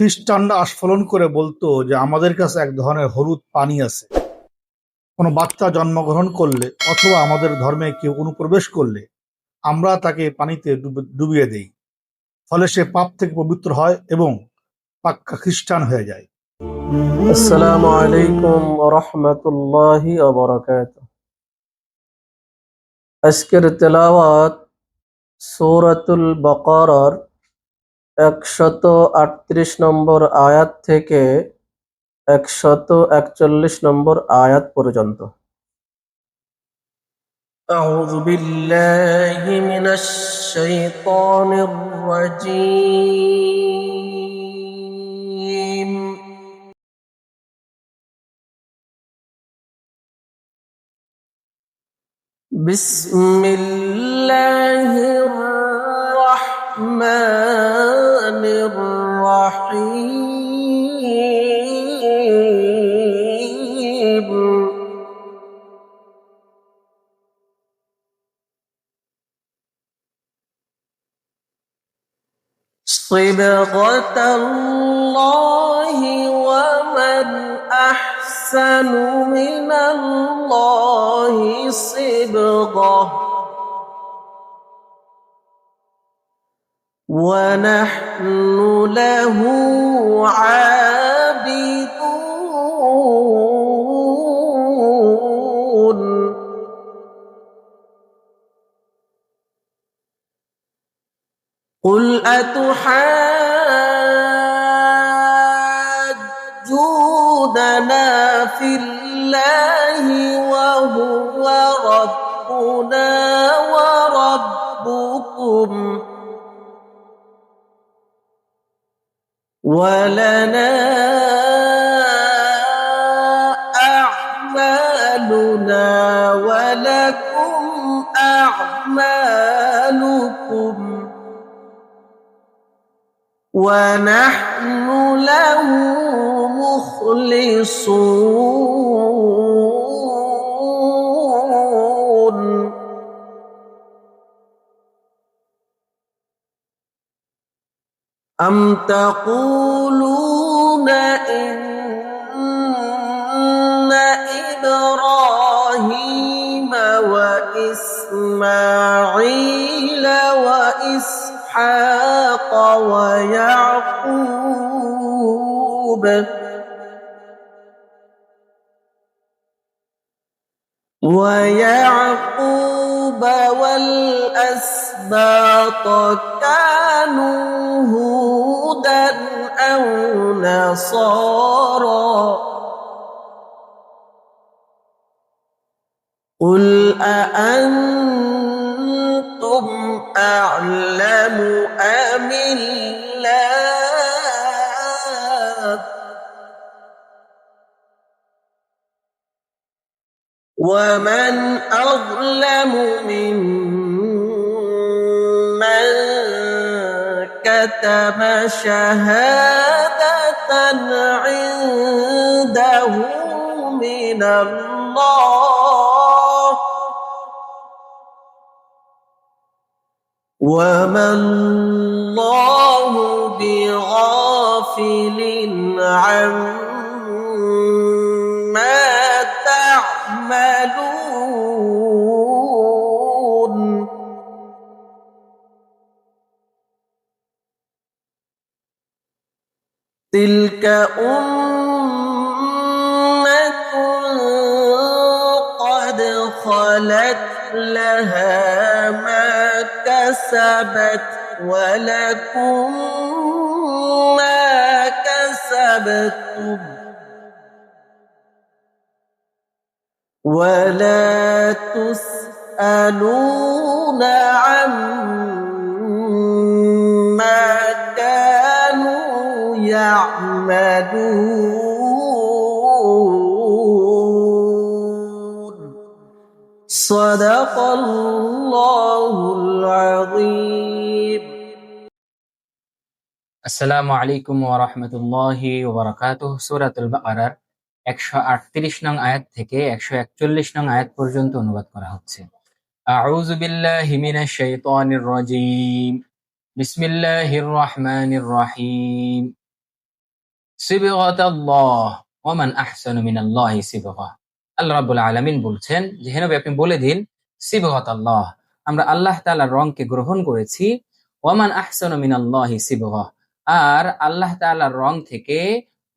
খ্রিস্টানরা আস্ফালন করে বলতো যে আমাদের কাছে এক ধরনের হলুদ পানি আছে। কোনো বাচ্চা জন্মগ্রহণ করলে অথবা আমাদের ধর্মে কেউ অনুপ্রবেশ করলে আমরা তাকে পানিতে ডুবিয়ে দেই। ফলে সে পাপ থেকে পবিত্র হয় এবং পাক্কা খ্রিস্টান হয়ে যায়। আসসালামু আলাইকুম রহমতুল্লাহি আজকের তেলাওয়াত সূরাতুল বকরার একশত আটত্রিশ নম্বর আয়াত থেকে একশত একচল্লিশ নম্বর আয়াত পর্যন্ত أعوذ بالله من الشيطان الرجيم بسم الله الرحمن صبغة الله ومن أحسن من الله صبغة ونحن له عابدون. قل أتحاجوننا في الله وهو ربنا وربكم. ولنا أعمالنا ولكم أعمالكم. ونحن له مخلصون. أم تقولون إن إبراهيم وإسماعيل وإسحاق ويعقوب. ويعقوب والأسباط كانوا هودا أو نصارى قل أأنتم أعلم أم الله. ومن أظلم ممن كتم شهادة عنده من الله. وما الله بغافل عما تعملون. تلك أمة خلت لها ما كسبت ولكم ما كسبتم. ولا تسألون عما كانوا يعملون. صدق الله العظيم আসসালামু আলাইকুম ওয়া রাহমাতুল্লাহি ওয়া বারাকাতুহু সূরাতুল বাকারার 138 নং আয়াত থেকে 141 নং আয়াত পর্যন্ত অনুবাদ করা হচ্ছে আউযু বিল্লাহি মিনাশ শাইতানির রাজীম বিসমিল্লাহির রহমানির রহিম সিবগাতাল্লাহ ওয়ামান আহসানু মিনাল্লাহি সিবগা আল্লাহ রাব্বুল আলামিন বলছেন যে, হে নবী, আপনি বলে দিন, সিবগাতাল্লাহ, আমরা আল্লাহ তাআলার রংকে গ্রহণ করেছি, ওয়ামান আহসানু মিনাল্লাহি সিবগা, আর আল্লাহ তাআলার রং থেকে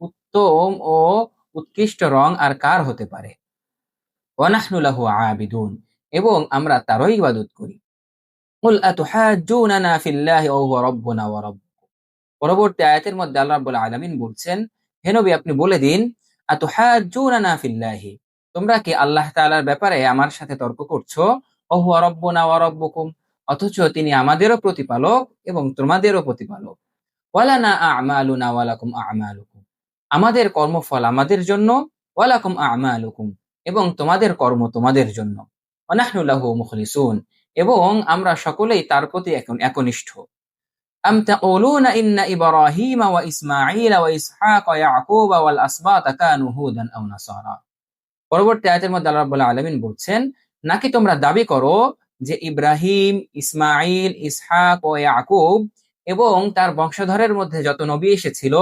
উত্তম ও উৎকৃষ্ট রং আর কার হতে পারে? ওয়ানাহনু লাহু আবিদুন, এবং আমরা তারই ইবাদত করি। আতুহাজ্জুনানা ফিল্লাহি ওয়া হুয়া রাব্বুনা ওয়া রাব্বুকুম। পরবর্তী আয়াতের মধ্যে আল্লাহ রাব্বুল আলামিন বলছেন, হে নবী, আপনি বলে দিন, আতুহাজ্জুনানা ফিল্লাহি তোমরা কি আল্লাহ তাআলার ব্যাপারে আমার সাথে তর্ক করছো ওয়া হুয়া রাব্বুনা ওয়া রাব্বুকুম অথচ তিনি আমাদেরও প্রতিপালক এবং তোমাদেরও প্রতিপালক ওয়ালানা আমালুনা ওয়ালাকুম আমালুকুম আমাদের কর্মফল আমাদের জন্য ওয়ালাকুম আমালুকুম এবং তোমাদের কর্ম তোমাদের জন্য অনাহনু লাহু মুখলিসুন এবং আমরা সকলেই তার প্রতি এখন একনিষ্ঠ أم تقولون إن إبراهيم وإسماعيل وإسحاق ويعقوب والأسباط كانوا هودا أو نصارى পরবর্তী আয়াতের মধ্যে আল্লাহ রাব্বুল আলামিন বলছেন, নাকি তোমরা দাবি করো যে ইব্রাহিম ইসমাইল ইসহাক ও ইয়াকুব এবং তার বংশধরের মধ্যে যত নবী এসেছিল,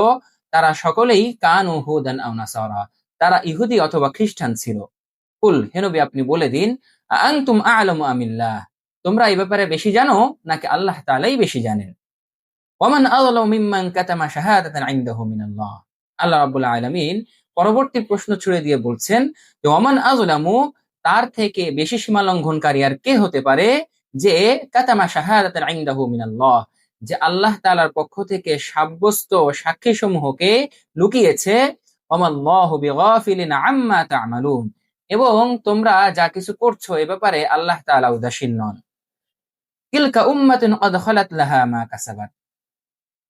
তারা সকলেই কানু হুদান আও তারা ইহুদি অথবা খ্রিস্টান ছিল। কুল, হে নবী, আপনি বলে দিন আনতুম আ'লামু আমিল্লাহ তোমরা এই ব্যাপারে বেশি জানো নাকি আল্লাহ তাআলাই বেশি জানেন? ওয়ামান আযলামু মিম্মান কাতামা শাহাদাতান ইনদাহু মিনাল্লাহ আল্লাহ রাব্বুল আলামিন পরবর্তী প্রশ্ন ছুড়ে দিয়ে বলছেন যে, ওয়ামান আযলামু? তার থেকে বেশি সীমা লঙ্ঘনকারী আর কে হতে পারে? যে, কাতামা শাহাদাতান ইনদাহু মিনাল্লাহ। যে, আল্লাহ তাআলার পক্ষ থেকে সাব্যস্ত সাক্ষী সমূহকে লুকিয়েছে এবং তোমরা যা কিছু করছ এ ব্যাপারে আল্লাহ তাআলা উদাসীন নন। তিলকা উম্মাতুন কদ খালাত লাহা মা কাসাবাত।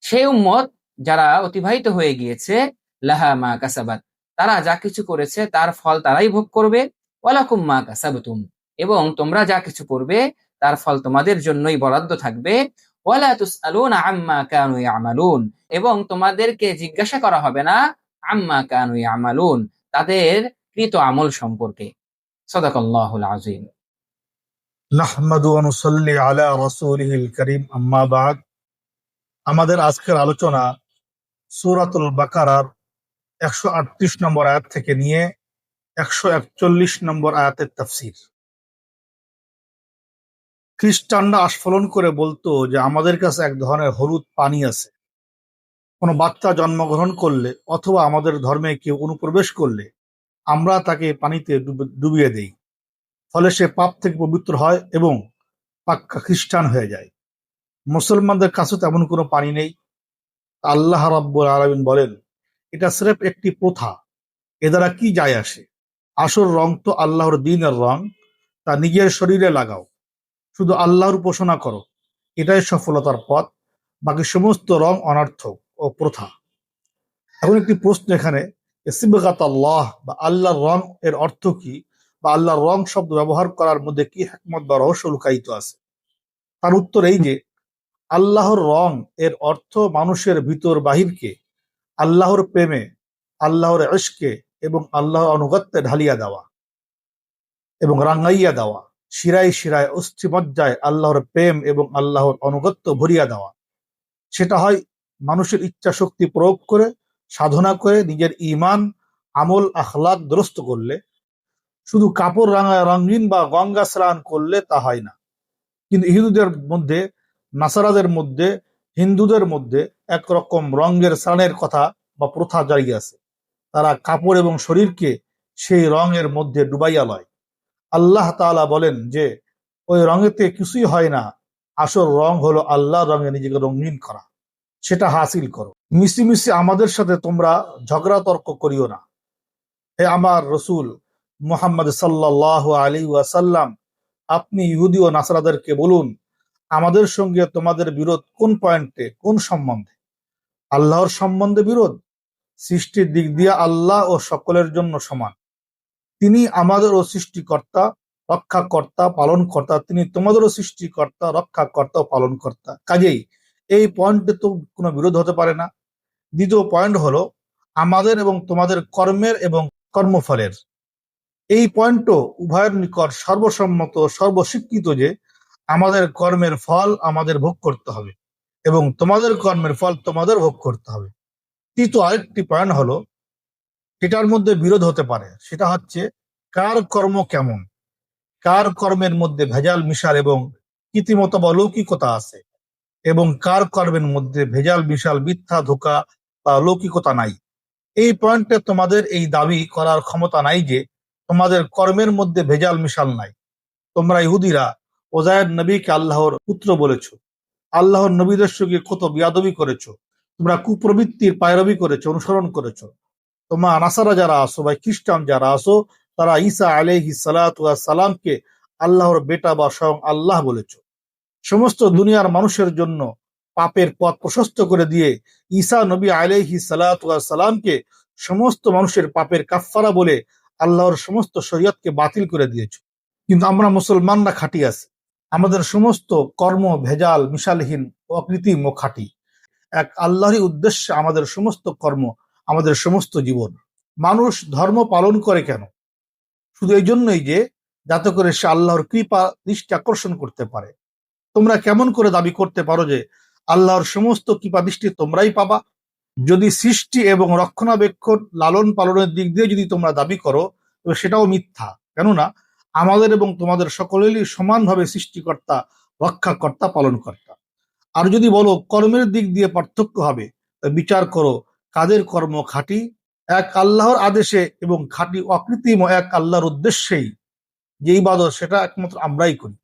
সেই উম্মত যারা অতিবাহিত হয়ে গিয়েছে, লাহা মা কাসাবাত। তারা যা কিছু করেছে তার ফল তারাই ভোগ করবে। ওয়ালাকুম মা কাসাবতুম। এবং তোমরা যা কিছু করবে, তার ফল তোমাদের জন্যই বরাদ্দ থাকবে। ওয়ালা তুসআলুনা আম্মা কানু ইয়ামালুন। এবং তোমাদেরকে জিজ্ঞাসা করা হবে না, আম্মা কানু ইয়ামালুন, তাদের কৃত আমল সম্পর্কে। সদাকাল্লাহুল আযীম। নাহমাদু ওয়া নুসাল্লি আলা রাসূলিহিল কারীম, আম্মা বাদ। আমাদের আজকের আলোচনা সূরাতুল বাকারার একশো আটত্রিশ নম্বর আয়াত থেকে নিয়ে একশো একচল্লিশ নম্বর আয়াতের তাফসির। খ্রিস্টানরা আস্ফলন করে বলতো যে আমাদের কাছে এক ধরনের হলুদ পানি আছে। কোনো বাচ্চা জন্মগ্রহণ করলে অথবা আমাদের ধর্মে কেউ অনুপ্রবেশ করলে আমরা তাকে পানিতে ডুবিয়ে দেই। ফলে সে পাপ থেকে পবিত্র হয় এবং পাক্কা খ্রিস্টান হয়ে যায়। মুসলমানদের কাছে তেমন কোনো পানি নেই। আল্লাহ রাব্বুল আলামিন বলেন এটা স্রেফ একটি প্রথা। এ দ্বারা কি যায় আসে? আসল রং তো আল্লাহর দিনের রং, তা নিজের শরীরে লাগাও। শুধু আল্লাহর উপাসনা করো, এটাই সফলতার পথ, বাকি সমস্ত রং অনর্থক ও প্রথা। এখন একটি প্রশ্ন এখানে সিবগাত আল্লাহ বা আল্লাহর রং এর অর্থ কি? বা আল্লাহর রং শব্দ ব্যবহার করার মধ্যে কি একমত বা রহস্য লুকায়িত আছে? তার উত্তর এই যে, আল্লাহর রং এর অর্থ মানুষের ভিতর বাহিরকে আল্লাহর প্রেমে, আল্লাহর ইশকে এবং আল্লাহর অনুগত্যে ঢালিয়া দেওয়া এবং রাঙ্গাইয়া দেওয়া, শিরায় শিরায়, অস্থিমজ্জায় আল্লাহর প্রেম এবং আল্লাহর অনুগত্য ভরিয়া দেওয়া। সেটা হয় মানুষের ইচ্ছা শক্তি প্রয়োগ করে, সাধনা করে, নিজের ইমান আমল আখলাক দুরস্ত করলে। শুধু কাপড় রাঙা, রঙিন বা গঙ্গা স্নান করলে তা হয় না। কিন্তু ইহুদিদের মধ্যে, নাসারাদের মধ্যে হিন্দুদের মধ্যে একরকম রঙের স্নানের কথা বা প্রথা জারি আছে। তারা কাপড় এবং শরীরকে সেই রঙের মধ্যে ডুবাইয়া লয়। আল্লাহ তাআলা বলেন যে, ওই রঙেতে কিছুই হয় না। আসল রং হলো আল্লাহ রঙে নিজেকে রঙিন করা। সেটা হাসিল করো। মিশি মিশি আমাদের সাথে তোমরা ঝগড়া তর্ক করিও না। হে আমার রসুল মুহাম্মদ সাল্লাহ আলী ওয়াসাল্লাম, আপনি ইহুদি ও নাসারাদেরকে বলুন আমাদের সঙ্গে তোমাদের বিরোধ কোন পয়েন্টে কোন সম্বন্ধে? আল্লাহর সম্বন্ধে বিরোধ? সৃষ্টির দিক দিয়ে আল্লাহ ও সকলের জন্য সমান। তিনি আমাদের ও সৃষ্টিকর্তা, রক্ষাকর্তা, পালনকর্তা। তিনি তোমাদেরও সৃষ্টিকর্তা, রক্ষাকর্তা ও পালনকর্তা। কাজেই এই পয়েন্টে তো কোনো বিরোধ হতে পারে না। দ্বিতীয় পয়েন্ট হলো আমাদের এবং তোমাদের কর্মের এবং কর্মফলের। এই পয়েন্টও উভয়ের নিকট সর্বসম্মত, সর্বস্বীকৃত যে আমাদের কর্মের ফল আমাদের ভোগ করতে হবে এবং তোমাদের কর্মের ফল তোমাদের ভোগ করতে হবে। তৃতীয় আরেকটি পয়েন্ট হলো সেটার মধ্যে বিরোধ হতে পারে। সেটা হচ্ছে, কার কর্ম কেমন? কার কর্মের মধ্যে ভেজাল মিশাল এবং কৃতিমত বা লৌকিকতা আছে? এবং কার কর্মের মধ্যে ভেজাল বিশাল মিথ্যা, ধোকা বা লৌকিকতা নাই? এই পয়েন্টে তোমাদের এই দাবি করার ক্ষমতা নাই যে, তোমাদের কর্মের মধ্যে ভেজাল, মিশাল নাই। তোমরা ইহুদিরা ওজায়ের নবীকে আল্লাহর পুত্র বলেছ। আল্লাহর নবীদের সঙ্গে কত বিয়াদবি করেছ। তোমরা কুপ্রবৃত্তির পায়রবি করেছ, অনুসরণ করেছ। তোমরা নাসারা যারা আসো বা খ্রিস্টান যারা আসো তারা ঈসা আলহি সালামকে আল্লাহর বেটা বা স্বয়ং আল্লাহ বলেছ। সমস্ত দুনিয়ার মানুষের জন্য পাপের পথ প্রশস্ত করে দিয়ে ঈসা নবী আলহি সালামকে সমস্ত মানুষের পাপের কাফারা বলে আল্লাহর সমস্ত শরীয়তকে বাতিল করে দিয়েছ। কিন্তু আমরা মুসলমানরা খাঁটি আছি। আমাদের সমস্ত কর্ম ভেজাল, মিশালহীন অকৃত্রিম ও খাঁটি। এক আল্লাহরই উদ্দেশ্যে আমাদের সমস্ত কর্ম, আমাদের সমস্ত জীবন। মানুষ ধর্ম পালন করে কেন? শুধু এই জন্যই যে, যাতে করে সে আল্লাহর কৃপা, দৃষ্টি আকর্ষণ করতে পারে। তোমরা কেমন করে দাবি করতে পারো যে, আল্লাহর সমস্ত কৃপা দৃষ্টি তোমরাই পাবা? যদি সৃষ্টি এবং রক্ষণাবেক্ষণ লালন পালনের দিক দিয়ে যদি তোমরা দাবি করো, তবে সেটাও মিথ্যা। কেননা আমাদের এবং তোমাদের সকলেরই সমানভাবে সৃষ্টিকর্তা, রক্ষাকর্তা, পালনকর্তা। আর যদি বলো কর্মের দিক দিয়ে পার্থক্য হবে বিচার করো। কাদের কর্ম খাঁটি, এক আল্লাহর আদেশে এবং খাঁটি অকৃত্রিম এক আল্লাহর উদ্দেশ্যেই। যে ইবাদত সেটা একমাত্র আমরাই করি।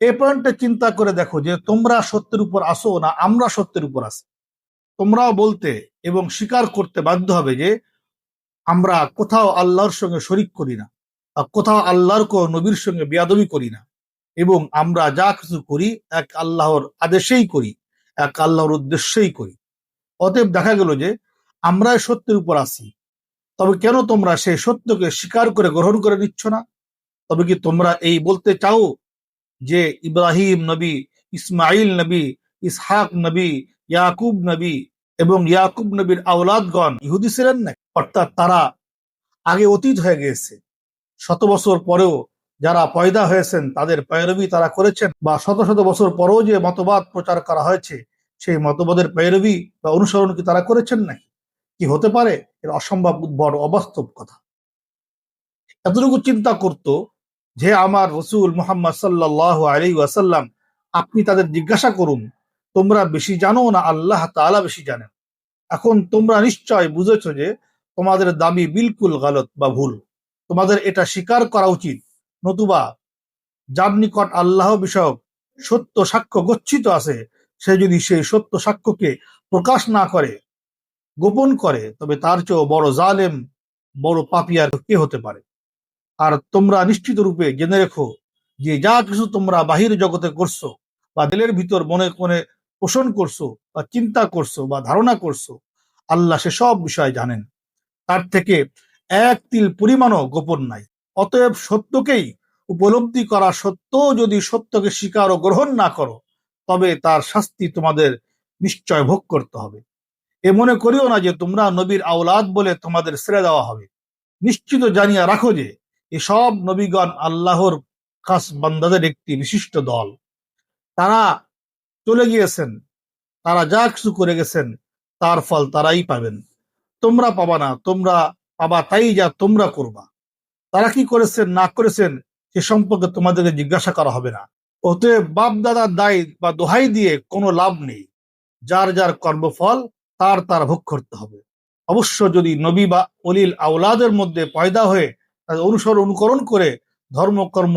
এই পয়েন্টটা চিন্তা করে দেখো যে তোমরা সত্যের উপর আসো না আমরা সত্যের উপর আসি তোমরাও বলতে এবং স্বীকার করতে বাধ্য হবে যে আমরা কোথাও আল্লাহর সঙ্গে শরিক করি না। কোথাও আল্লাহর কো নবীর সঙ্গে বিয়াদবি করি না। এবং আমরা যা কিছু করি, এক আল্লাহর আদেশেই করি, এক আল্লাহর উদ্দেশ্যেই করি। অতএব দেখা গেল যে আমরা সত্যের উপর আছি তবে কেন তোমরা সেই সত্যকে স্বীকার করে গ্রহণ করে নিচ্ছ না? তবে কি তোমরা এই বলতে চাও যে, ইব্রাহিম নবী ইসমাইল নবী, ইসহাক নবী, ইয়াকুব নবী এবং ইয়াকুব নবীর আওলাদগণ ইহুদি ছিলেন না অর্থাৎ তারা আগে অতীত হয়ে গিয়েছে। শত বছর পরেও যারা পয়দা হয়েছেন, তাদের পৈরবী তারা করেছেন বা শত শত বছর পরেও যে মতবাদ প্রচার করা হয়েছে, সেই মতবাদের পৈরবী বা অনুসরণ কি তারা করেছেন নাকি? কি হতে পারে? এর অসম্ভব বড় অবাস্তব কথা। এতটুকু চিন্তা করত যে আমার রসুল মোহাম্মদ সাল্লাহ আলী ওয়াসাল্লাম, আপনি তাদের জিজ্ঞাসা করুন, তোমরা বেশি জানো না আল্লাহ তালা বেশি জানেন? এখন তোমরা নিশ্চয় বুঝেছ যে তোমাদের দাবি বিলকুল গালত বা ভুল। তোমাদের এটা স্বীকার করা উচিত। নতুবা যার নিকট আল্লাহ বিষয়ক সত্য সাক্ষ্য গচ্ছিত আছে, সে যদি সেই সত্য সাক্ষ্যকে প্রকাশ না করে, গোপন করে, তবে তার চেয়েও বড় জালেম, বড় পাপিয়ার কে হতে পারে? আর তোমরা নিশ্চিত রূপে জেনে রেখো যে যা কিছু তোমরা বাহির জগতে করছ বা দিলের ভিতর মনে কোনে পোষণ করছ বা চিন্তা করছ বা ধারণা করছ, আল্লাহ সে সব বিষয় জানেন। তার থেকে এক তিল পরিমাণও গোপন নাই। অতএব সত্যকেই উপলব্ধি করা সত্ত্বেও যদি সত্যকে স্বীকার ও গ্রহণ না করো, তবে তার শাস্তি তোমাদের নিশ্চয় ভোগ করতে হবে। এ মনে করিও না যে তোমরা নবীর আওলাদ বলে তোমাদের ছেড়ে দেওয়া হবে। নিশ্চিত জানিয়া রাখো যে এসব নবীগণ আল্লাহর খাস বান্দাদের একটি বিশিষ্ট দল। তারা চলে গিয়েছেন, তারা যা কিছু করে গেছেন, তার ফল তারাই পাবেন। তোমরা পাবা না, তোমরা পাবা তাই যা তোমরা করবা। তারা কি করেছেন, না করেছেন, সে সম্পর্কে তোমাদেরকে জিজ্ঞাসা করা হবে না। অতএব বাপ দাদার দায় বা দোহাই দিয়ে কোনো লাভ নেই। যার যার কর্মফল, তার তার ভোগ করতে হবে। অবশ্য যদি নবী বা অলিল আওলাদের মধ্যে পয়দা হয়ে তাদের অনুসরণ অনুকরণ করে ধর্মকর্ম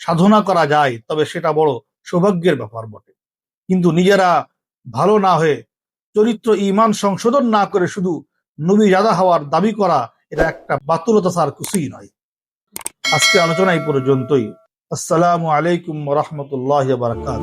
সাধনা করা যায়, তবে সেটা বড় সৌভাগ্যের ব্যাপার বটে। কিন্তু নিজেরা ভালো না হয়ে চরিত্র ইমান সংশোধন না করে শুধু নবী জাদা হওয়ার দাবি করা এটা একটা বাতুলতা সার কিছুই নয়। আজকে আলোচনা এই পর্যন্তই। আসসালামু আলাইকুম রহমতুল্লাহ বারকাত